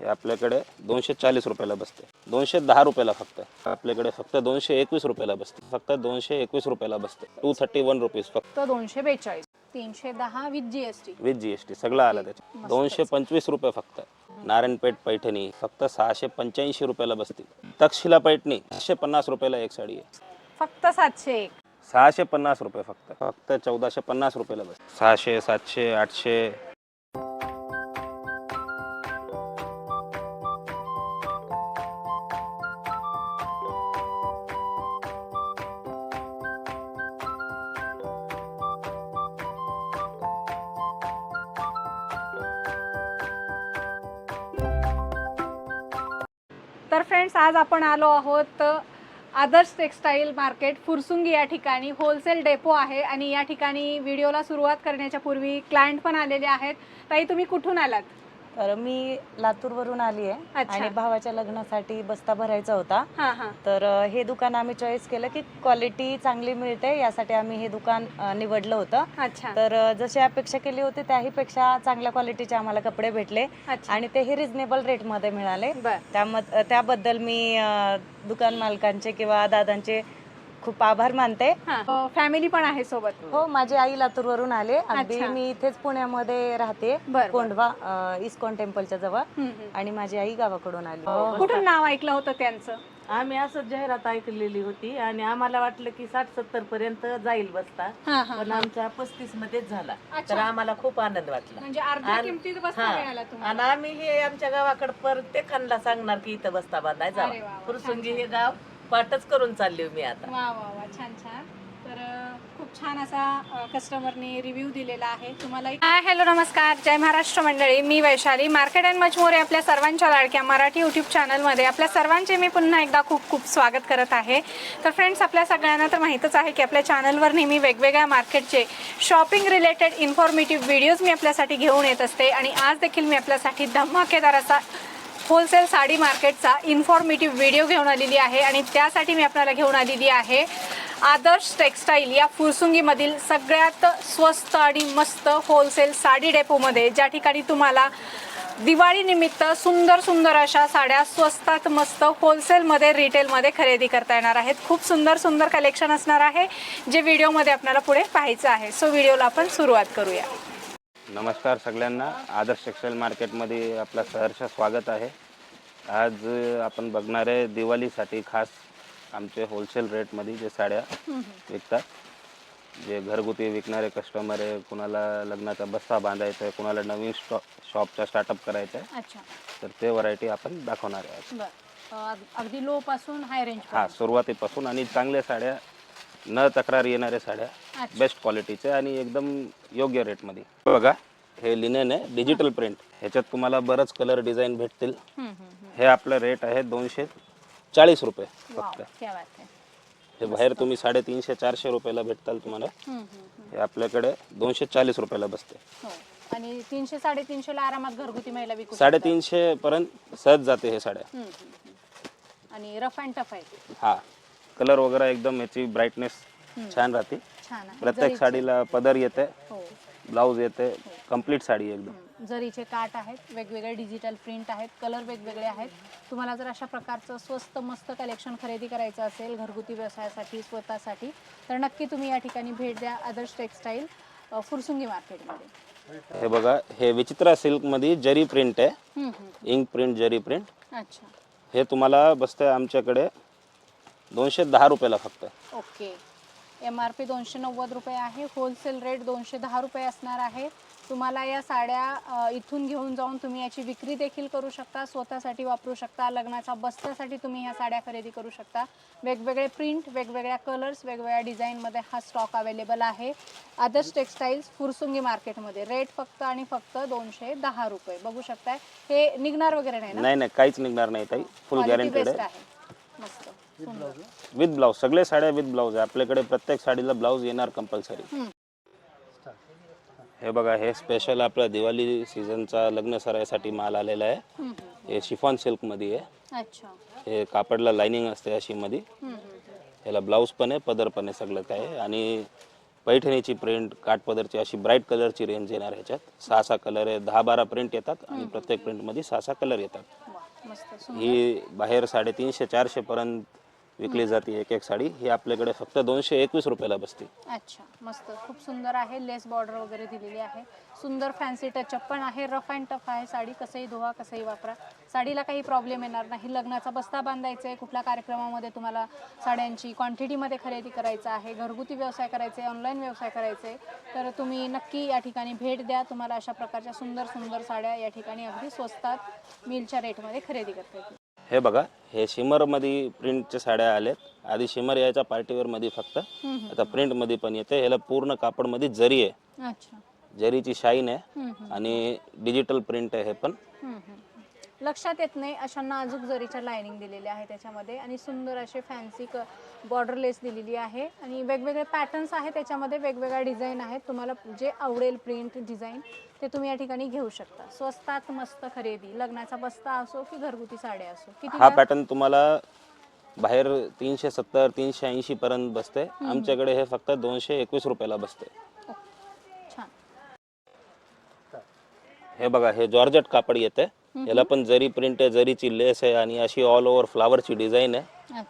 हे आपल्याकडे दोनशे चाळीस रुपयाला बसते. दोनशे दहा रुपयाला फक्त. आपल्याकडे फक्त दोनशे एकवीस रुपयाला बसते. फक्त दोनशे एकवीस रुपयाला बसते. टू थर्टी वन रुपीज फक्त. तर दोनशे बेचाळीस. तीनशे दहा विथ जीएसटी विथ जीएसटी सगळं आलं त्याच्यात. दोनशे पंचवीस रुपये फक्त. नारायणपेठ पैठणी. फक्त सहाशे पंच्याऐंशी रुपयाला बसते. तक्षशिला पैठणी. सहाशे पन्नास रुपयाला एक साडी आहे. फक्त सातशे एक. सहाशे पन्नास रुपये फक्त. फक्त चौदाशे पन्नास रुपयाला बस सहाशे सातशे आठशे. तर फ्रेंड्स आज आपण आलो आहोत आदर्श टेक्सटाईल मार्केट फुरसुंगी या ठिकाणी. होलसेल डेपो आहे आणि या ठिकाणी व्हिडिओला सुरुवात करण्याच्या पूर्वी क्लायंट पण आलेले आहेत. ताई तुम्ही कुठून आलात? तर मी लातूरवरून आली आहे. अच्छा. आणि भावाच्या लग्नासाठी बस्ता भरायचा होता. हां हां. तर अ, हे दुकान आम्ही चॉईस केलं की क्वालिटी चांगली मिळते यासाठी आम्ही हे दुकान अ, निवडलं होतं. अच्छा. तर अ, जशी अपेक्षा केली होती त्याहीपेक्षा चांगल्या क्वालिटीचे आम्हाला कपडे भेटले. अच्छा. आणि तेही रिझनेबल रेटमध्ये मिळाले. बर. त्यामध अ, त्याबद्दल मी अ, दुकान मालकांचे किंवा दादांचे खूप आभार मानते. हां. फॅमिली पण आहे सोबत. हो माझी आई लातूरवरून आले. अगदी. मी इथेच पुण्यामध्ये राहते. कोंढवा इस्कॉन टेम्पलच्या जवळ. आणि माझी आई गावाकडून आली. कुठून नाव ऐकलं होतं त्यांचं? आम्ही असं जाहिरात ऐकलेली होती आणि आम्हाला वाटलं की साठ सत्तर पर्यंत जाईल बसता. हां हां पण आमचा पस्तीस मध्येच झाला. तर आम्हाला खूप आनंद वाटला. म्हणजे अर्ध्या आणि- किमतीत बसता हा. मिळाला तुम्हाला. आणि आम्ही हे आमच्या गावाकडे प्रत्येकांना सांगणार की इथं बसता बांधायचा. फुरसुंगी हे गाव. पाठच करून चालली मी आता. वा वा वा छान छान. तर खूप छान असा कस्टमरने रिव्ह्यू दिलेला आहे. तुम्हाला हॅलो नमस्कार. जय महाराष्ट्र मंडळी. मी वैशाली. मार्केट अँड मजमोरे आपल्या सर्वांच्या लाडक्या मराठी यूट्यूब चॅनलमध्ये आपल्या सर्वांचे मी पुन्हा एकदा खूप खूप स्वागत करत आहे. तर फ्रेंड्स आपल्या सगळ्यांना तर माहीतच आहे की आपल्या चॅनलवर नेहमी वेगवेगळ्या मार्केटचे शॉपिंग रिलेटेड इन्फॉर्मेटिव्ह व्हिडिओज मी आपल्यासाठी घेऊन येत असते. आणि आज देखील मी आपल्यासाठी धमाकेदार असा होलसेल साडी मार्केटचा इन्फॉर्मेटिव्ह व्हिडिओ घेऊन आलेली आहे आणि त्यासाठी मी आपल्याला घेऊन आलेली आहे आदर्श टेक्स्टाईल या फुरसुंगीमधील सगळ्यात स्वस्त आणि मस्त होलसेल साडी डेपोमध्ये ज्या ठिकाणी तुम्हाला दिवाळीनिमित्त सुंदर सुंदर अशा साड्या स्वस्तात मस्त होलसेलमध्ये रिटेलमध्ये खरेदी करता येणार आहेत. खूप सुंदर सुंदर कलेक्शन असणार आहे जे व्हिडिओमध्ये आपल्याला पुढे पाहायचं आहे. सो व्हिडिओला आपण सुरुवात करूया. नमस्कार सगळ्यांना. आदर्श टेक्सटाईल मार्केटमध्ये आपलं सहर्ष स्वागत आहे. आज आपण बघणार आहे दिवाळीसाठी खास आमचे होलसेल रेटमध्ये जे साड्या विकतात जे घरगुती विकणारे कस्टमर आहे कुणाला लग्नाचा बस्ता बांधायचा आहे कुणाला नवीन स्टॉ शॉपचा स्टार्टअप करायचा आहे अच्छा. तर ते व्हरायटी आपण दाखवणार आहे अगदी लो पासून हाय रेंज हा सुरुवातीपासून आणि चांगल्या साड्या न तक्रार येणाऱ्या साड्या. बेस्ट क्वालिटीच्या आणि एकदम योग्य रेटमध्ये बघा हे लिनेन आहे डिजिटल प्रिंट ह्याच्यात तुम्हाला बरंच कलर डिझाईन भेटतील. हे आपलं रेट आहे दोनशे चाळीस रुपये फक्त. हे. बाहेर तुम्ही साडेतीनशे चारशे रुपयाला भेटताल तुम्हाला. हे आपल्याकडे दोनशे चाळीस रुपयाला बसते. हो. आणि तीनशे साडेतीनशेला आरामात घरगुती महिला विकू. साडेतीनशे पर्यंत सहज जाते हे साड्या. आणि रफ अँड टफ आहे हा. कलर वगैरे एकदम याची ब्राईटनेस छान राहते. छान आहे. प्रत्येक जरीचे- साडीला पदर येते हो. ब्लाऊज येते कंप्लीट साडी एकदम. जरीचे काट आहेत वेगवेगळे डिजिटल प्रिंट आहेत कलर वेगवेगळे आहेत. तुम्हाला जर अशा प्रकारचं स्वस्त मस्त कलेक्शन खरेदी करायचं असेल घरगुती व्यवसायासाठी स्वतःसाठी तर नक्की तुम्ही या ठिकाणी भेट द्या आदर्श टेक्स्टाईल अ, फुरसुंगी मार्केटमध्ये. हे बघा हे विचित्रा सिल्कमध्ये जरी प्रिंट आहे. इंक प्रिंट जरी प्रिंट अच्छा. हे तुम्हाला बसते आमच्याकडे. दोनशे दहा रुपयाला फक्त. ओके. एम आर पी दोनशे नव्वद रुपये आहे. होलसेल रेट दोनशे दहा रुपये असणार आहे. तुम्हाला या साड्या इथून घेऊन जाऊन तुम्ही याची विक्री देखील करू शकता स्वतःसाठी वापरू शकता लग्नाच्या बस्त्यासाठी तुम्ही ह्या साड्या खरेदी करू शकता. वेगवेगळे प्रिंट वेगवेगळ्या कलर्स वेगवेगळ्या डिझाईनमध्ये हा स्टॉक अवेलेबल आहे. आदर्श टेक्स्टाईल्स फुरसुंगी मार्केटमध्ये रेट फक्त आणि फक्त दोनशे दहा रुपये. बघू शकताय. हे निघणार वगैरे नाही ना? नाही नाही काहीच निघणार नाही ताई. फुल गॅरंटेड आहे. मस्त. सुंदर. विथ ब्लाऊज सगळे साड्या विथ ब्लाऊज आहे. आपल्याकडे प्रत्येक साडीला ब्लाऊज येणार कंपल्सरी. हे बघा हे स्पेशल आपल्या दिवाळी सीझनचा लग्न सरायसाठी माल आलेला आहे. हे शिफॉन सिल्कमध्ये आहे. अच्छा. हे कापडला लाइनिंग असते अशी मध्ये. ह्याला ब्लाऊज पण आहे पदर पण आहे सगळं काय आहे. आणि पैठणीची प्रिंट काठपदरची अशी ब्राईट कलरची रेंज येणार ह्याच्यात. सहा सहा कलर आहे. दहा बारा प्रिंट येतात आणि प्रत्येक प्रिंटमध्ये सहा सहा कलर येतात. मस्त. सुंदर ही बाहेर साडेतीनशे चारशे पर्यंत विकली जाते एक एक साडी. ही आपल्याकडे फक्त दोनशे एकवीस रुपयाला बसते. अच्छा मस्त. खूप सुंदर आहे. लेस बॉर्डर वगैरे दिलेली आहे. सुंदर फॅन्सी टचअप पण आहे. रफ अँड टफ आहे साडी. कसंही धुवा कसंही वापरा. साडीला काही प्रॉब्लेम येणार नाही. लग्नाचा बस्ता बांधायचा आहे. कुठल्या कार्यक्रमामध्ये तुम्हाला साड्यांची क्वांटिटीमध्ये खरेदी करायचं आहे घरगुती व्यवसाय करायचे ऑनलाईन व्यवसाय करायचे तर तुम्ही नक्की या ठिकाणी भेट द्या. तुम्हाला अशा प्रकारच्या सुंदर सुंदर साड्या या ठिकाणी अगदी स्वस्तात मिलच्या रेटमध्ये खरेदी करता येतील. हे बघा हे शिमरमध्ये प्रिंटच्या साड्या आल्यात. आधी शिमर यायच्या पार्टीवेअरमध्ये फक्त. आता प्रिंटमध्ये पण येते. ह्याला पूर्ण कापडमध्ये जरी आहे. अच्छा. जरीची शाईन आहे. आणि डिजिटल प्रिंट आहे हे पण. लक्षात येत नाही अशा नाजूक जरीच्या लाइनिंग दिलेल्या आहे त्याच्यामध्ये. आणि सुंदर असे फॅन्सी क बॉर्डर लेस दिलेली आहे. आणि वेगवेगळे पॅटर्न्स आहेत त्याच्यामध्ये वेगवेगळ्या डिझाईन आहेत. तुम्हाला जे आवडेल प्रिंट डिझाईन ते तुम्ही या ठिकाणी घेऊ शकता. स्वस्तात मस्त खरेदी लग्नाचा बस्ता असो की घरगुती साड्या असो. हा? पॅटर्न तुम्हाला बाहेर तीनशे सत्तर तीनशे ऐंशी पर्यंत बसते. आमच्याकडे हे फक्त दोनशे एकवीस रुपयाला बसते. छान. हे बघा हे जॉर्जेट कापड येते. याला पण जरी प्रिंट आहे जरीची लेस आहे आणि अशी ऑल ओव्हर फ्लावरची डिझाईन आहे.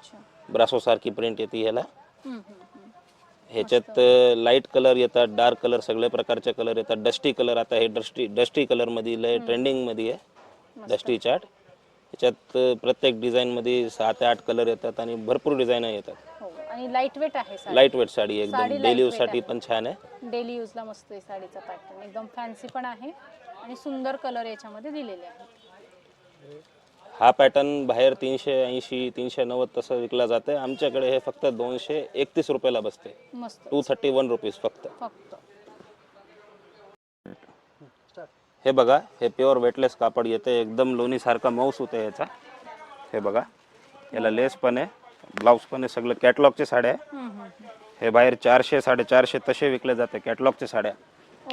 ब्रासो सारखी प्रिंट येते हम्म. ह्याच्यात लाइट कलर येतात डार्क कलर सगळ्या प्रकारचे कलर येतात. डस्टी कलर आता हे डस्टी डस्टी कलरमध्ये ट्रेंडिंगमध्ये आहे. डस्टी चार्ट ह्याच्यात प्रत्येक डिझाईन मध्ये सहा ते आठ कलर येतात आणि भरपूर डिझाईन येतात. आणि लाइट वेट आहे साडी. लाइट वेट साडी एकदम साडी डेली lightweight यूजसाठी आहे. पण छान आहे. डेली यूजला मस्त आहे साडीचा पॅटर्न एकदम फॅन्सी पण आहे आणि सुंदर कलर याच्यामध्ये दिलेले आहेत. हा पॅटर्न बाहेर तीनशे ऐंशी तीनशे नव्वद तसं विकला जाते आमच्याकडे हे फक्त दोनशे एकतीस रुपयाला बसते मस्त. टू थर्टी वन रुपीज फक्त. फक्त. हे बघा हे प्युअर वेटलेस कापड येते एकदम लोणीसारखा मऊस होते याचा. हे बघा याला लेस पण आहे. ब्लाऊज पण आहे सगळं कॅटलॉगच्या साड्या आहे. हम्म, हम्म, हम्म. हे बाहेर चारशे साडेचारशे तसे विकले जाते कॅटलॉगच्या साड्या.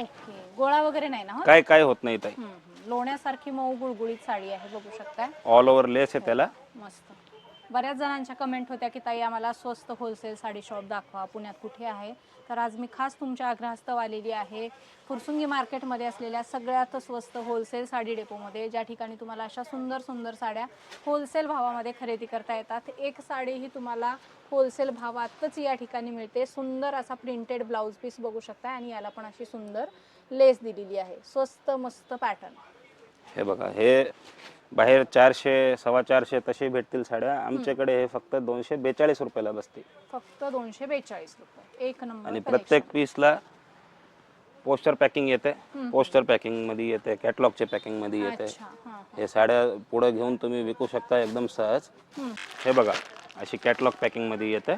ओके. गोळा वगैरे नाही ना हो? काय काय होत नाही ताई. हम्म, हम्म. लोण्यासारखी मऊ गुळगुळीत साडी आहे बघू शकताय. ऑल ओव्हर लेस आहे त्याला. मस्त. बऱ्याच जणांच्या कमेंट होत्या की ताई आम्हाला स्वस्त होलसेल साडी शॉप दाखवा. पुण्यात कुठे आहे? तर आज मी खास तुमच्या आग्रहास्तव आलेली आहे. फुरसुंगी मार्केटमध्ये असलेल्या सगळ्यात स्वस्त होलसेल साडी डेपोमध्ये ज्या ठिकाणी तुम्हाला अशा सुंदर सुंदर साड्या होलसेल भावामध्ये खरेदी करता येतात. एक साडी ही तुम्हाला होलसेल भावातच या ठिकाणी मिळते. सुंदर असा प्रिंटेड ब्लाऊज पीस बघू शकता आणि याला पण अशी सुंदर लेस दिलेली आहे. स्वस्त मस्त पॅटर्न हे बघा हे बाहेर चारशे सव्वा चारशे तसे भेटतील साड्या. आमच्याकडे हे फक्त दोनशे बेचाळीस रुपयाला बसते फक्त दोनशे बेचाळीस रुपये. एक नंबर आणि. प्रत्येक पीसला पोस्टर पॅकिंग येते. पोस्टर पॅकिंगमध्ये येते कॅटलॉगचे पॅकिंगमध्ये येते. हां साड्या पुढे घेऊन तुम्ही विकू शकता एकदम सहज. हे बघा अशी कॅटलॉग पॅकिंगमध्ये येते.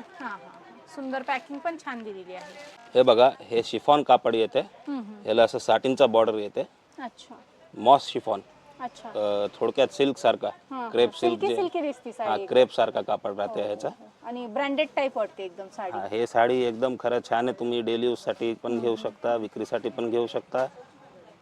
सुंदर पॅकिंग पण छान दिलेली आहे. हे बघा हे शिफॉन कापड येते. याला असं साटिनचा बॉर्डर येते. अच्छा. मॉस शिफॉन अच्छा. थोडक्यात सिल्क सारखा. हां, क्रेप सिल्क जे हा क्रेप सारखा कापड राहते ह्याचा. आणि ब्रँडेड टाईप वाटते एकदम साडी. हा, हे साडी एकदम खरं छान आहे. तुम्ही डेली यूजसाठी पण घेऊ शकता विक्रीसाठी पण घेऊ शकता.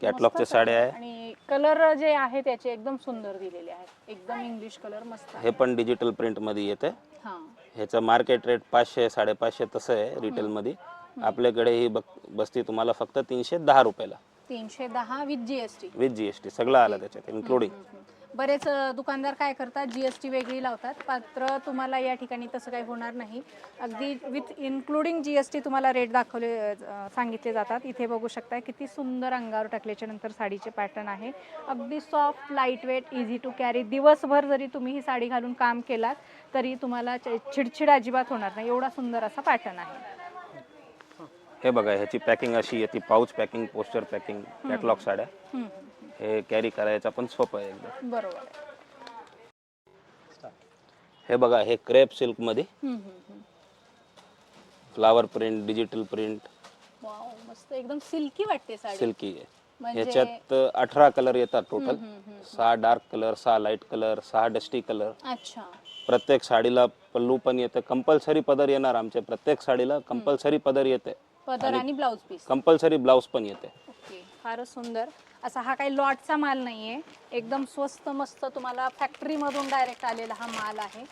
कॅटलॉगच्या साड्या आहे. आणि कलर जे आहे त्याचे एकदम सुंदर दिलेले आहेत. एकदम इंग्लिश कलर मस्त हे पण डिजिटल प्रिंटमध्ये येते. हां. ह्याचं मार्केट रेट पाचशे साडेपाचशे तसं आहे रिटेल मध्ये. आपल्याकडे ही बसती तुम्हाला फक्त तीनशे दहा रुपयाला. तीनशे दहा with G S T with GST सगळं आलं त्याच्यात इन्क्लुडिंग बरेच दुकानदार काय करतात जी एस टी वेगळी लावतात मात्र तुम्हाला या ठिकाणी तसं काही होणार नाही. अगदी with including G S T तुम्हाला रेट दाखवले सांगितले जातात. इथे बघू शकता किती सुंदर अंगावर टाकल्याच्या नंतर साडीचे पॅटर्न आहे. अगदी soft light weight easy to carry दिवसभर जरी तुम्ही ही साडी घालून काम केलात तरी तुम्हाला चिडचिड अजिबात होणार नाही. एवढा सुंदर असा पॅटर्न आहे. हे बघा ह्याची पॅकिंग अशी येते pouch packing poster packing catalogue साड्या. हे कॅरी करायचा पण सोपं आहे एकदम. बरोबर आहे. हे बघा हे क्रेप सिल्कमध्ये. हम्म, हम्म, हम्म. Flower print digital print wow मस्त. एकदम सिल्की वाटते साडी. सिल्की आहे. म्हणजे ह्याच्यात अठरा कलर येतात टोटल हम्म, हम्म. सहा डार्क कलर सहा लाइट कलर सहा डस्टी कलर अच्छा. प्रत्येक साडीला पल्लू पण येते. कंपल्सरी पदर येणार आमच्या प्रत्येक साडीला कंपल्सरी पदर येते. पदर आणि ब्लाऊज पीस. कंपल्सरी ब्लाऊज पण येते. ओके फारच सुंदर. असा हा काही लॉटचा माल नाहीये. एकदम स्वस्त मस्त तुम्हाला फॅक्टरीमधून डायरेक्ट आलेला हा माल आहे.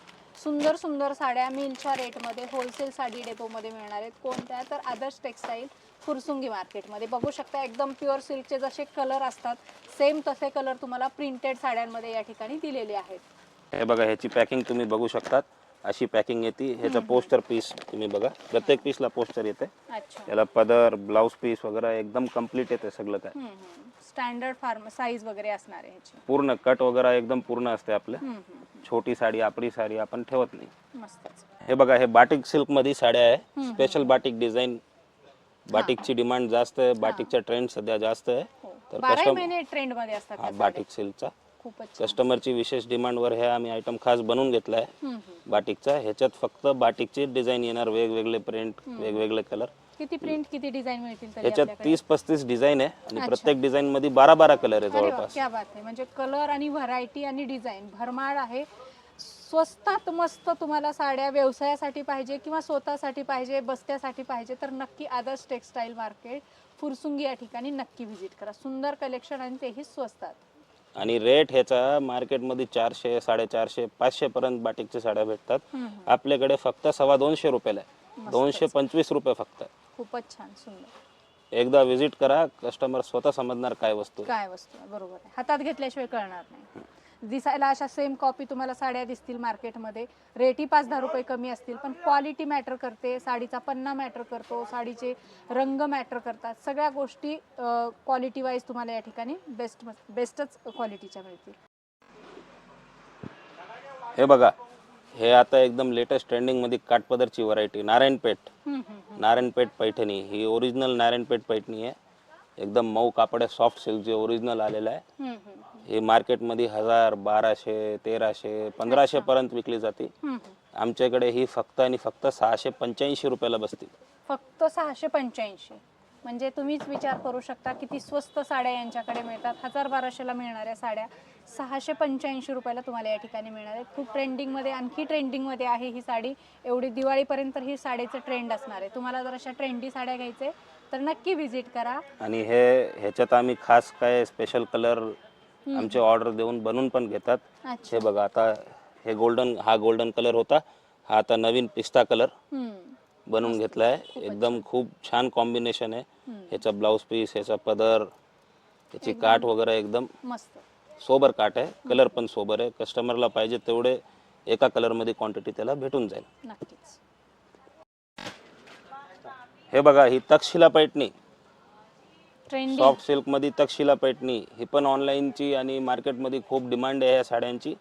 सुंदर सुंदर साड्या मिलच्या रेटमध्ये होलसेल साडी डेपोमध्ये मिळणार आहेत. कोणत्या? तर आदर्श टेक्सटाईल फुरसुंगी मार्केटमध्ये बघू शकता एकदम प्युअर सिल्कचे जसे कलर असतात सेम तसे कलर तुम्हाला प्रिंटेड साड्यांमध्ये या ठिकाणी दिलेले आहेत. हे बघा ह्याची पॅकिंग तुम्ही बघू शकतात. अशी पॅकिंग येते. ह्याचा पोस्टर पीस तुम्ही बघा. प्रत्येक पीसला पोस्टर येते. याला पदर ब्लाऊज पीस वगैरे एकदम कंप्लीट येते सगळं काय. स्टँडर्ड फार्म साईज वगैरे असणार आहे ह्याची. पूर्ण कट वगैरे एकदम पूर्ण असते आपलं. हम्म, हम्म, छोटी साडी आपली साडी आपण ठेवत नाही. मस्तच. हे बघा हे बाटिक सिल्कमध्ये साड्या आहे. स्पेशल बाटिक डिझाईन बाटिकची डिमांड जास्त आहे. बाटिकचा ट्रेंड सध्या जास्त आहे. हो. तर बाराही कस्टम महिने ट्रेंडमध्ये असतात हा ह्या साड्या. बाटिक सिल्कचा खूपच छान. कस्टमरची विशेष डिमांडवर हे आम्ही आयटम खास बनवून घेतला आहे हम्म, हम्म. बाटिकचा. ह्याच्यात फक्त बाटिकची डिझाईन येणार वेगवेगळे प्रिंट वेगवेगळे कलर किती प्रिंट किती डिझाईन मिळतील तरी आपल्याकडे? तीस पस्तीस डिझाईन आहे आणि. प्रत्येक डिझाईन मध्ये बारा बारा कलर आहे अरे वा, जवळपास. क्या बात आहे. म्हणजे कलर आणि व्हरायटी आणि डिझाईन भरमार आहे. स्वस्तात मस्त तुम्हाला साड्या व्यवसायासाठी पाहिजे किंवा स्वतःसाठी पाहिजे बस्त्यासाठी पाहिजे तर नक्की आदर्श टेक्सटाईल मार्केट फुरसुंगी या ठिकाणी नक्की व्हिजिट करा. सुंदर कलेक्शन आणि तेही स्वस्तात. आणि रेट ह्याचा मार्केटमध्ये चारशे साडेचारशे पाचशे पर्यंत बाटिकच्या साड्या भेटतात. आपल्याकडे फक्त सव्वा दोनशे रुपयाला आहे. दोनशे पंचवीस रुपये फक्त. खूपच छान सुंदर. एकदा विजिट करा कस्टमर स्वतः समजणार काय वस्तू आहे. काय वस्तू आहे बरोबर आहे. हातात घेतल्याशिवाय कळणार नाही. दिसायला अशा सेम कॉपी तुम्हाला साड्या दिसतील मार्केटमध्ये रेटही पाच दहा रुपये कमी असतील पण क्वालिटी मॅटर करते. साडीचा पन्ना मॅटर करतो साडीचे रंग मॅटर करतात. सगळ्या गोष्टी क्वालिटी वाईज तुम्हाला या ठिकाणी बेस्ट बेस्टच क्वालिटीच्या मिळतील. हे बघा हे आता एकदम लेटेस्ट ट्रेंडिंगमध्ये काठपदरची व्हरायटी नारायणपेठ. नारायणपेठ पैठणी. ही ओरिजिनल नारायणपेठ पैठणी आहे. एकदम मऊ कापड आहे. सॉफ्ट सिल्क जे ओरिजिनल आलेलं आहे. हे मार्केटमध्ये हजार बाराशे तेराशे पंधराशे पर्यंत विकली जाते. आमच्याकडे ही फक्त आणि फक्त सहाशे पंच्याऐंशी रुपयाला बसते फक्त सहाशे पंच्याऐंशी. म्हणजे तुम्हीच विचार करू शकता किती स्वस्त साड्या यांच्याकडे मिळतात. हजार बाराशेला मिळणाऱ्या साड्या सहाशे पंच्याऐंशी रुपयाला तुम्हाला या ठिकाणी मिळणार आहेत. खूप ट्रेंडिंगमध्ये आणखी ट्रेंडिंगमध्ये आहे ही साडी. एवढी दिवाळीपर्यंत ही साडीचं ट्रेंड असणार आहे. तुम्हाला जर अशा ट्रेंडी साड्या घ्यायचे तर नक्की व्हिजिट करा. आणि हे ह्याच्यात आम्ही खास काय स्पेशल कलर आमचे ऑर्डर देऊन बनवून पण घेतात. हे बघा आता हे गोल्डन हा गोल्डन कलर होता. हा आता नवीन पिस्ता कलर. बनवून घेतला आहे एकदम खूप छान कॉम्बिनेशन आहे. ह्याचा ब्लाऊज पीस ह्याचा पदर ह्याची काठ वगैरे एकदम मस्त. सोबर काठ आहे. कलर पण सोबर आहे. कस्टमरला पाहिजे तेवढे एका कलरमध्ये क्वांटिटी त्याला भेटून जाईल. नक्कीच. हे बघा ही तक्षशिला पैठणी. ट्रेंडिंग सॉफ्ट सिल्कमध्ये तक्षशिला पैठणी. ही पण ऑनलाईनची आणि मार्केटमध्ये खूप डिमांड आहे या साड्यांची.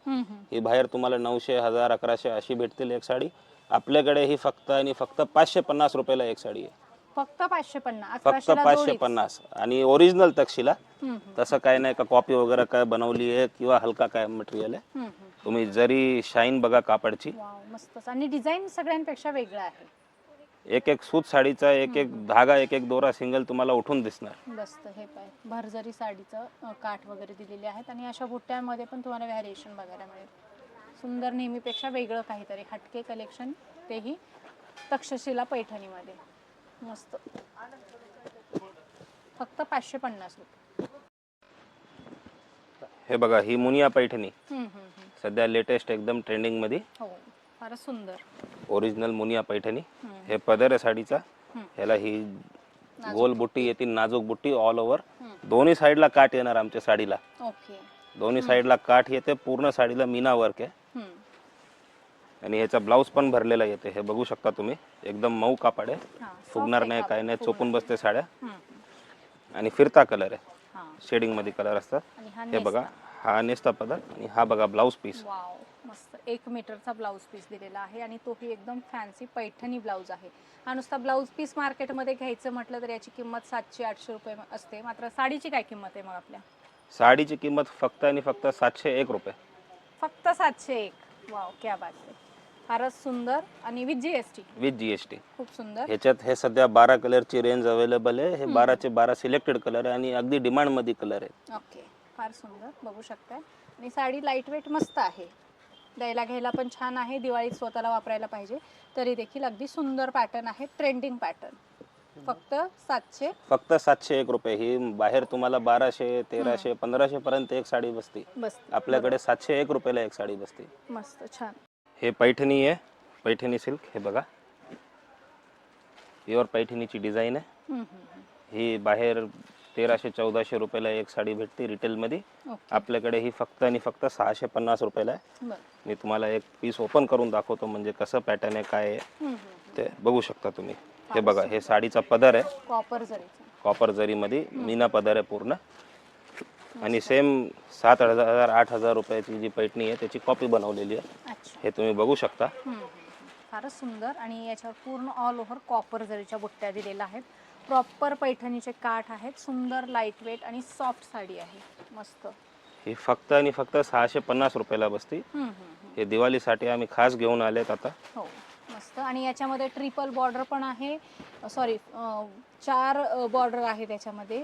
ही बाहेर तुम्हाला नऊशे हजार अकराशे अशी भेटतील एक साडी. आपल्याकडे ही फक्त आणि फक्त पाचशे पन्नास रुपयाला एक साडी आहे. फक्त पाचशे पन्नास फक्त अकराशेला पाचशे जोडीच. पन्नास. आणि ओरिजिनल तक्षशिला. हम्म, हम्म, तसं काय नाही का कॉपी वगैरे काय बनवली आहे किंवा हलका काय मटेरियल आहे. हम्म, हम्म. तुम्ही जरी शाईन बघा कापडची. वाव मस्तच. आणि डिझाईन सगळ्यांपेक्षा वेगळं आहे. एक एक सूत साडीचा एक एक धागा एक एक दोरा सिंगल तुम्हाला उठून दिसणार. मस्त हे पाय. भरजरी साडीचं अ, काठ वगैरे दिलेले आहेत आणि अशा बुट्ट्यांमध्ये पण तुम्हाला व्हॅरिएशन बघायला मिळेल. सुंदर नेहमीपेक्षा वेगळं काहीतरी हटके कलेक्शन तेही तक्षशिला पैठणीमध्ये. मस्त. फक्त पाचशे पन्नास रुपये. हे बघा ही मुनिया पैठणी. हम्म, हम्म, हम्म. सध्या लेटेस्ट एकदम ट्रेंडिंगमध्ये हो फारच सुंदर. ओरिजिनल मुनिया पैठणी. हम्म. हे पदर आहे साडीचा. ह्याला ही गोल बुट्टी. येते नाजूक बुट्टी ऑल ओव्हर. दोन्ही साईडला काठ येणार आमच्या साडीला. ओके. दोन्ही साईडला काठ येते पूर्ण साडीला मीना वर्क आहे. आणि ह्याचा ब्लाऊज पण भरलेला येते हे बघू शकता तुम्ही. एकदम मऊ कापड आहे. फुगणार नाही काय नाही चोपून बसते साड्या. आणि फिरता कलर आहे. शेडिंगमध्ये कलर असतात हा बघा हा नेसता पदर आणि हा बघा ब्लाऊज पीस मस्त एक मीटरचा ब्लाऊज पीस दिलेला आहे आणि तोही एकदम फॅन्सी पैठणी ब्लाऊज आहे. हा नुसता ब्लाऊज पीस मार्केटमध्ये घ्यायचं म्हटलं तर याची किंमत सातशे आठशे रुपये असते. मात्र साडीची काय किंमत आहे मग आपल्या? साडीची किंमत फक्त आणि फक्त सातशे एक रुपये. फक्त सातशे एक. वाव क्या बात आहे. फारच सुंदर आणि with G S T with GST खूप सुंदर. ह्याच्यात हे सध्या बारा कलरची रेंज अवेलेबल आहे. हे बाराचे बारा सिलेक्टेड कलर आहे आणि अगदी डिमांडमध्ये कलर आहे. ओके. फार सुंदर. बघू शकताय. आणि साडी लाइट वेट मस्त आहे. द्यायला घ्यायला पण छान आहे. दिवाळीत स्वतःला वापरायला पाहिजे. तरी देखील अगदी सुंदर पॅटर्न आहे. ट्रेंडिंग पॅटर्न फक्त सातशे फक्त सातशे एक रुपये. ही बाहेर तुम्हाला बाराशे तेराशे पंधराशे पर्यंत एक साडी बसते. बस आपल्याकडे सातशे एक रुपयाला एक साडी बसते. मस्त छान. हे पैठणी आहे. पैठणी सिल्क हे बघा. प्युअर पैठणीची डिझाईन आहे. ही बाहेर तेराशे चौदाशे रुपयाला एक साडी भेटते रिटेलमध्ये आपल्याकडे ही फक्त आणि फक्त सहाशे पन्नास रुपयाला आहे. मी तुम्हाला एक पीस ओपन करून दाखवतो म्हणजे कसं पॅटर्न आहे काय आहे. ते बघू शकता तुम्ही. हे बघा हे साडीचा पदर आहे. कॉपर जरीचा. कॉपर जरीमध्ये मीना पदर आहे पूर्ण. आणि सेम सात हजार आठ हजार रुपयाची जी पैठणी आहे त्याची कॉपी बनवलेली आहे. हे तुम्ही बघू शकता. फारच सुंदर. आणि याच्यावर पूर्ण ऑल ओव्हर कॉपर जरीच्या बुट्ट्या दिलेल्या आहेत. प्रॉपर पैठणीचे काठ आहेत सुंदर लाइट वेट आणि सॉफ्ट साडी आहे. मस्त. ही फक्त आणि फक्त सहाशे पन्नास रुपयाला बसती. हम्म, हम्म, हम्म. हे दिवाळीसाठी आम्ही खास घेऊन आलेत आता. हो मस्त. आणि याच्यामध्ये ट्रिपल बॉर्डर पण आहे. सॉरी चार बॉर्डर आहे त्याच्यामध्ये.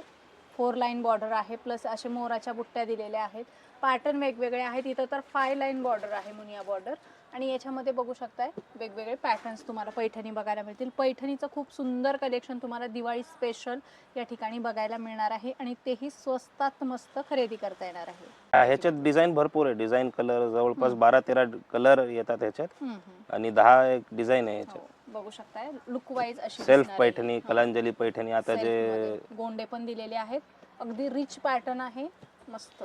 फोर लाईन बॉर्डर आहे प्लस असे मोराच्या बुट्ट्या दिलेल्या आहेत. पॅटर्न वेगवेगळे आहेत. इथं तर फाय लाईन बॉर्डर आहे मुनिया बॉर्डर आणि याच्यामध्ये बघू शकताय वेगवेगळे पॅटर्न्स तुम्हाला पैठणी बघायला मिळतील. पैठणीचं खूप सुंदर कलेक्शन तुम्हाला दिवाळी स्पेशल या ठिकाणी बघायला मिळणार आहे आणि तेही स्वस्तात मस्त खरेदी करता येणार आहे. ह्याच्यात डिझाईन भरपूर आहे. डिझाईन कलर जवळपास बारा तेरा कलर येतात ह्याच्यात. आणि दहा एक डिझाईन आहे हो, ह्याच्यात बघू शकताय. लुक वाईज अशी सेल्फ. पैठणी हा. कलांजली पैठणी आता जे गोंडे पण दिलेले आहेत. अगदी रिच पॅटर्न आहे. मस्त.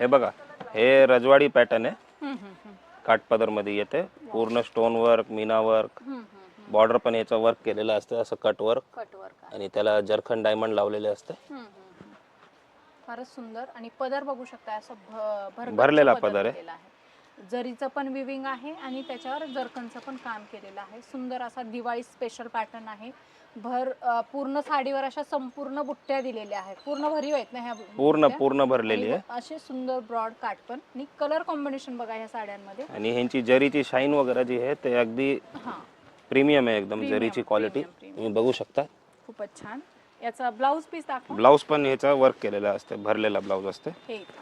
हे बघा हे रजवाडी पॅटर्न आहे. हम्म, हम्म, हम्म. काठपदरमध्ये येते पूर्ण stone work Meena work. Border पण याचं वर्क केलेलं असतं असं कट वर्क कट वर्क आहे. आणि त्याला जरखन डायमंड लावलेले असते हम्म, हम्म, हम्म. फारच सुंदर आणि पदर बघू शकता असं भ- भरगच्च भरलेला पदर आहे. दिलेला आहे जरीचं पण विविंग आहे आणि त्याच्यावर जरकनचं पण काम केलेलं आहे सुंदर असा दिवाळी स्पेशल पॅटर्न आहे भर अं, पूर्ण साडीवर अशा संपूर्ण बुट्ट्या दिलेल्या आहेत. पूर्ण भरीव आहेत ना ह्या बु- पूर्ण बुट्ट्या? पूर्ण भरलेली आणि आहे. असे सुंदर ब्रॉड काट पण. आणि कलर कॉम्बिनेशन बघा ह्या साड्यांमध्ये. आणि ह्यांची जरीची शाईन वगैरे जी आहे ते अगदी हा. प्रीमियम आहे एकदम Premium, जरीची क्वालिटी premium, premium. तुम्ही बघू शकता. खूपच छान. याचा ब्लाऊज पीस दाखवा. ब्लाऊज पण ह्याचा वर्क केलेला असते भरलेला ब्लाऊज असते. हे इथं.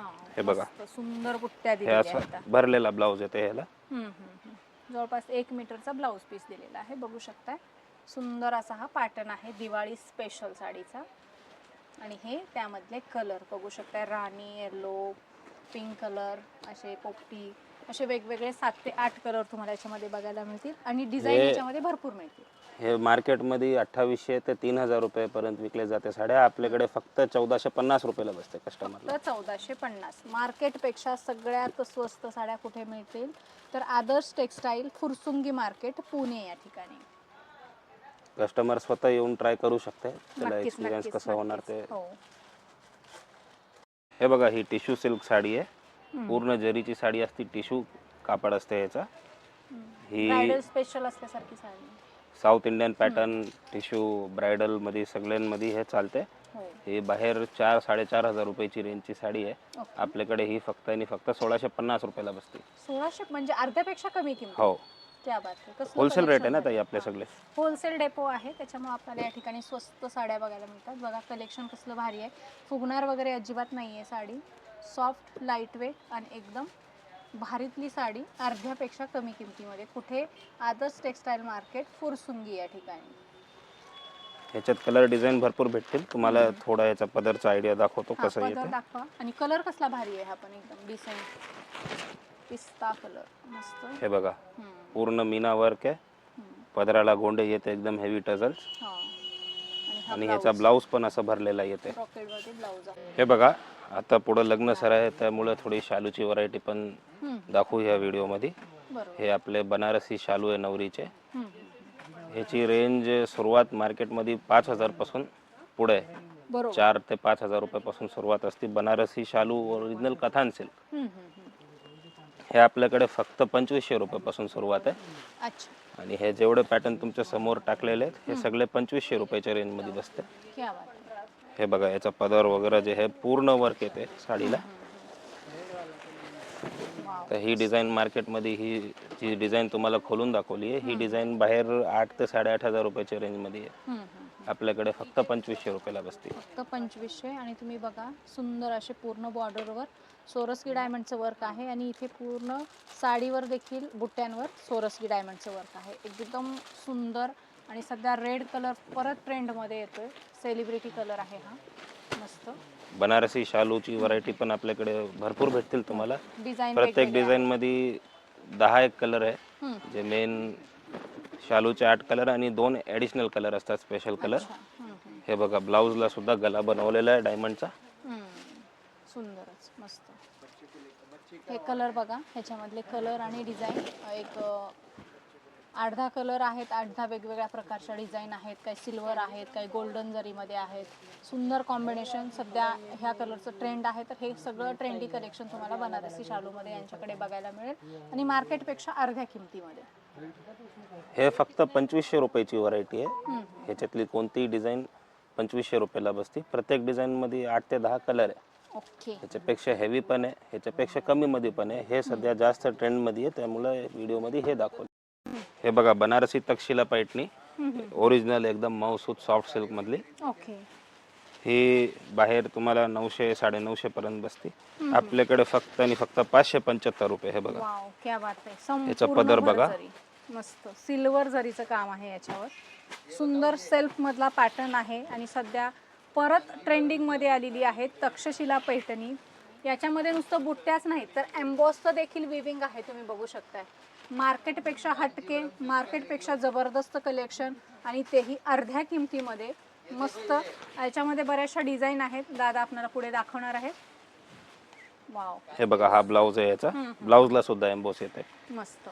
हा, हे बघा. मस्त सुंदर बुट्ट्या हे दिलेल्या असं आहेत. भरलेला ब्लाऊज येते ह्याला. हम्म. जवळपास एक मीटरचा ब्लाऊज पीस दिलेला आहे. बघू शकताय. सुंदर असा हा पॅटर्न आहे दिवाळी स्पेशल साडीचा. आणि हे त्यामधले कलर बघू शकताय. राणी येलो पिंक कलर असे पोपटी असे वेगवेगळे सात ते आठ कलर तुम्हाला याच्यामध्ये बघायला मिळतील. आणि डिझाईन याच्यामध्ये भरपूर मिळतील. हे मार्केटमध्ये अठ्ठावीसशे ते तीन हजार रुपयापर्यंत विकले जाते. साड्या आपल्याकडे फक्त चौदाशे पन्नास रुपयाला बसते कस्टमरला फक्त चौदाशे पन्नास. मार्केटपेक्षा सगळ्यात स्वस्त साड्या कुठे मिळतील? तर आदर्श टेक्सटाईल फुरसुंगी मार्केट पुणे या ठिकाणी. कस्टमर स्वतः येऊन ट्राय करू शकते. त्याला नक्कीच एक्सपिरियन्स नक्कीच कसं होणार ते. नक्कीच. हो. हे बघा ही टिश्यू सिल्क साडी आहे. पूर्ण जरीची साडी असती टिश्यू कापड असते याचा. ही ब्रायडल स्पेशल असल्यासारखी sari. South Indian pattern tissue ब्रायडलमध्ये सगळ्यांमध्ये हे चालते. हो बाहेर चार साडेचार हजार रुपयाची रेंजची साडी आहे. ओके. आपल्याकडे ही फक्त आणि फक्त सोळाशे पन्नास रुपयाला बसते. सोळाशे म्हणजे अर्ध्यापेक्षा कमी किंमत. हो. त्या होलसेल रेट आहे ना ताई. आपले. सगळे. होलसेल डेपो आहे. त्याच्यामुळे आपल्याला या ठिकाणी स्वस्त साड्या बघायला मिळतात. बघा कलेक्शन कसलं भारी आहे. फुगणार वगैरे अजिबात नाही आहे साडी. सॉफ्ट लाइट वेट आणि एकदम भारीतली साडी अर्ध्यापेक्षा कमी किमतीमध्ये. कुठे आदर्श टेक्सटाईल मार्केट फुरसुंगी या ठिकाणी. ह्याच्यात कलर डिझाईन भरपूर भेटतील. तुम्हाला थोडा याचा पदरचा आयडिया दाखवतो हा कसं पदर येते दाखवा. आणि कलर कसला भारी आहे हा पण एकदम. डिसेंट पिस्ता कलर मस्त. हे बघा. हम्म, पूर्ण मीना वर्क आहे. हम्म. पदराला गोंडे येते एकदम हेवी टझल्स हा. आणि ह्याचा ब्लाऊज पण असं भरलेला येते. ब्लाऊज आहे. हे बघा. आता पुढं लग्न सर आहे त्यामुळे थोडी शालूची व्हरायटी पण दाखवू ह्या व्हिडिओमध्ये. हे आपले बनारसी शालू आहे नवरीचे. ह्याची रेंज सुरुवात मार्केटमध्ये पाच हजारपासून पुढे आहे. बरोबर. चार ते पाच हजार रुपयापासून सुरुवात असते. बनारसी शालू ओरिजिनल कथान सिल्क. हे आपल्याकडे फक्त पंचवीसशे रुपयापासून सुरुवात आहे. अच्छा. आणि हे जेवढे पॅटर्न तुमच्यासमोर टाकलेले आहेत हे सगळे पंचवीसशे रुपयाच्या रेंजमध्ये बसते. क्या बात आहे. हे बघा याचा पदर वगैरे जे आहे पूर्ण वर्क येते साडीला. तर ही डिझाईन मार्केटमध्ये ही जी डिझाईन तुम्हाला खोलून दाखवली आहे ही डिझाईन बाहेर आठ ते साडेआठ हजार रुपयाच्या रेंजमध्ये आहे. आपल्याकडे फक्त पंचवीसशे रुपयाला बसते फक्त पंचवीसशे आणि तुम्ही बघा सुंदर असे पूर्ण बॉर्डरवर सोरसकी डायमंडचं वर्क आहे आणि इथे पूर्ण साडीवर देखील बुट्ट्यांवर सोरसकी डायमंडचं वर्क आहे एकदम सुंदर आणि सध्या रेड कलर परत ट्रेंडमध्ये येतोय. सेलिब्रिटी कलर आहे हा. मस्त. बनारसी शालूची व्हरायटी पण आपल्याकडे भरपूर भेटतील तुम्हाला. डिझाईन प्रत्येक डिझाईन मध्ये दहा एक कलर आहे. जे मेन शालूचे आठ कलर आणि दोन ॲडिशनल कलर असतात स्पेशल कलर हे बघा ब्लाऊजला सुद्धा गला बनवलेला आहे डायमंडचा सुंदरच मस्त. हे कलर बघा ह्याच्यामधले कलर आणि डिझाईन एक आठ दहा कलर आहेत आठ दहा वेगवेगळ्या प्रकारच्या डिझाईन आहेत काही सिल्वर आहेत काही गोल्डन जरीमध्ये आहेत. सुंदर कॉम्बिनेशन सध्या ह्या कलरचं ट्रेंड आहे तर हे सगळं ट्रेंडी कलेक्शन तुम्हाला बनारसी शालूमध्ये यांच्याकडे बघायला मिळेल आणि मार्केटपेक्षा अर्ध्या किमतीमध्ये. हे फक्त पंचवीसशे रुपयाची व्हरायटी आहे. ह्याच्यातली कोणतीही डिझाईन पंचवीसशे रुपयाला बसते. प्रत्येक डिझाईनमध्ये आठ ते दहा कलर आहे. ओके. ह्याच्यापेक्षा हेवी पण आहे ह्याच्यापेक्षा कमीमध्ये पण आहे. हे सध्या जास्त ट्रेंडमध्ये आहे त्यामुळे व्हिडिओमध्ये हे दाखवलं. हे बघा बनारसी तक्षशिला पैठणी ओरिजिनल एकदम मऊसूत सॉफ्ट सिल्क मधली. ओके ही बाहेर तुम्हाला नऊशे साडेनऊशे पर्यंत बसते. आपल्याकडे फक्त आणि फक्त पाचशे पंच्याहत्तर रुपये हे बघा. वाव क्या बात आहे. याचा पदर भर बघा. जरी. मस्त. सिल्वर जरीचं काम आहे याच्यावर. सुंदर सेल्फ मधला पॅटर्न आहे आणि सध्या परत ट्रेंडिंगमध्ये आलेली आहे तक्षशिला पैठणी. याच्यामध्ये नुसतं बुट्ट्याच नाहीत तर एम्बॉसचं देखील विविंग आहे तुम्ही बघू शकताय. मार्केटपेक्षा हटके मार्केटपेक्षा जबरदस्त कलेक्शन आणि तेही अर्ध्या किमतीमध्ये मस्त. याच्यामध्ये बऱ्याचशा डिझाईन आहेत. दादा आपल्याला पुढे दाखवणार आहेत. वाव हे बघा हा ब्लाऊज आहे याचा. ब्लाऊजला सुद्धा एम्बोस येत आहे. मस्त.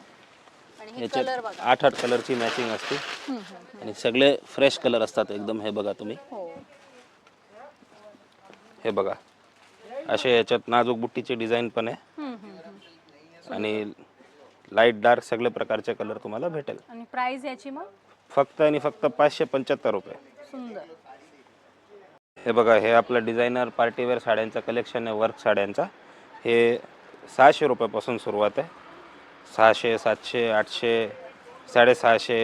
याच्यात आठ आठ कलरची मॅचिंग असते. आणि सगळे फ्रेश कलर असतात एकदम हे बघा तुम्ही. हो. हे बघा. असे याच्यात नाजूक बुट्टीची डिझाईन पण आहे. आणि लाइट डार्क सगळे प्रकारचे कलर तुम्हाला भेटेल. आणि प्राइस याची मग? फक्त आणि फक्त पाचशे पंच्याहत्तर रुपये. सुंदर. हे बघा हे आपलं डिझायनर पार्टीवेअर साड्यांचं कलेक्शन आहे वर्क साड्यांचा. हे सहाशे रुपयापासून सुरुवात आहे. सहाशे सातशे आठशे साडेसहाशे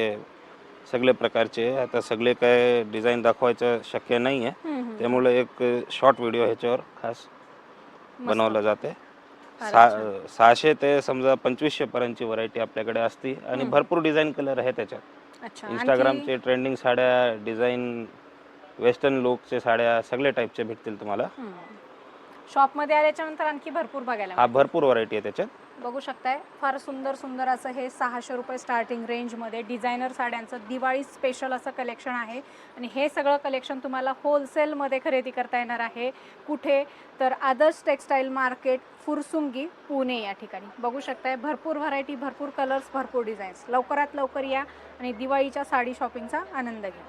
सगळे प्रकारचे. आता सगळे काय डिझाईन दाखवायचं शक्य नाही आहे त्यामुळे एक शॉर्ट व्हिडिओ ह्याच्यावर खास बनवलं जाते. सा सहाशे ते समजा पंचवीसशे पर्यंतची व्हरायटी आपल्याकडे असते आणि भरपूर डिझाईन कलर आहे त्याच्यात. इंस्टाग्रामचे ट्रेंडिंग साड्या डिझाईन वेस्टर्न लुकचे साड्या सगळे टाईपचे भेटतील तुम्हाला. शॉपमध्ये आल्याच्यानंतर आणखी भरपूर बघायला हा भरपूर व्हरायटी आहे त्याच्यात. बघू शकताय. फार सुंदर सुंदर असं हे सहाशे रुपये स्टार्टिंग रेंजमध्ये डिझायनर साड्यांचं दिवाळी स्पेशल असं कलेक्शन आहे. आणि हे सगळं कलेक्शन तुम्हाला होलसेलमध्ये खरेदी करता येणार आहे. कुठे? तर आदर्श टेक्स्टाईल मार्केट फुरसुंगी पुणे या ठिकाणी. बघू शकताय भरपूर व्हरायटी भरपूर कलर्स भरपूर डिझाईन्स लवकरात लवकर या आणि दिवाळीच्या साडी शॉपिंगचा आनंद घ्या.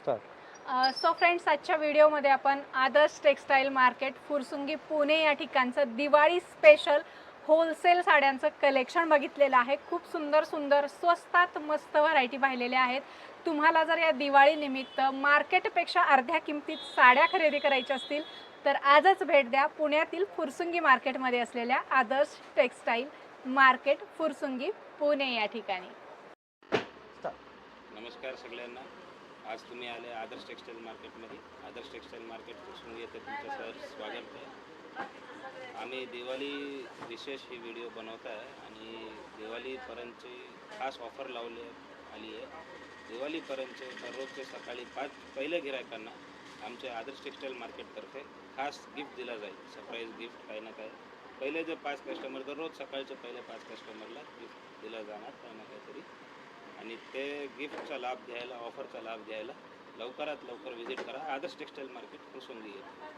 स्टार्ट सो फ्रेंड्स आजच्या व्हिडिओमध्ये आपण आदर्श टेक्स्टाईल मार्केट फुरसुंगी पुणे या ठिकाणचं दिवाळी स्पेशल होलसेल साड्यांचं कलेक्शन बघितलेलं आहे. खूप सुंदर सुंदर स्वस्तात मस्त व्हरायटी पाहिलेल्या आहेत. तुम्हाला जर या दिवाळी निमित्त मार्केटपेक्षा अर्ध्या किमतीत साड्या खरेदी करायच्या असतील तर आजच भेट द्या पुण्यातील फुरसुंगी मार्केटमध्ये असलेल्या आदर्श टेक्स्टाईल मार्केट फुरसुंगी पुणे या ठिकाणी. नमस्कार सगळ्यांना. आज तुम्ही आले आदर्श टेक्सटाईल मार्केटमध्ये. आदर्श टेक्सटाईल मार्केट फुरसुंगी येते तुमचं सर स्वागत आहे. आम्ही दिवाळी विशेष ही व्हिडिओ बनवत आहे आणि दिवाळीपर्यंतची खास ऑफर लावली आली आहे. दिवाळीपर्यंतचे दररोजचे सकाळी पाच पहिल्या गिरायकांना आमच्या आदर्श टेक्सटाईल मार्केटतर्फे खास गिफ्ट दिला जाईल. सरप्राईज गिफ्ट काही ना काय पहिले जे पाच कस्टमर दररोज सकाळचे पहिले पाच कस्टमरला गिफ्ट दिलं जाणार काय ना काहीतरी आणि ते गिफ्टचा लाभ घ्यायला ऑफरचा लाभ घ्यायला लवकरात लवकर व्हिजिट करा. आदर्श टेक्सटाईल मार्केट प्रसंगी येथे.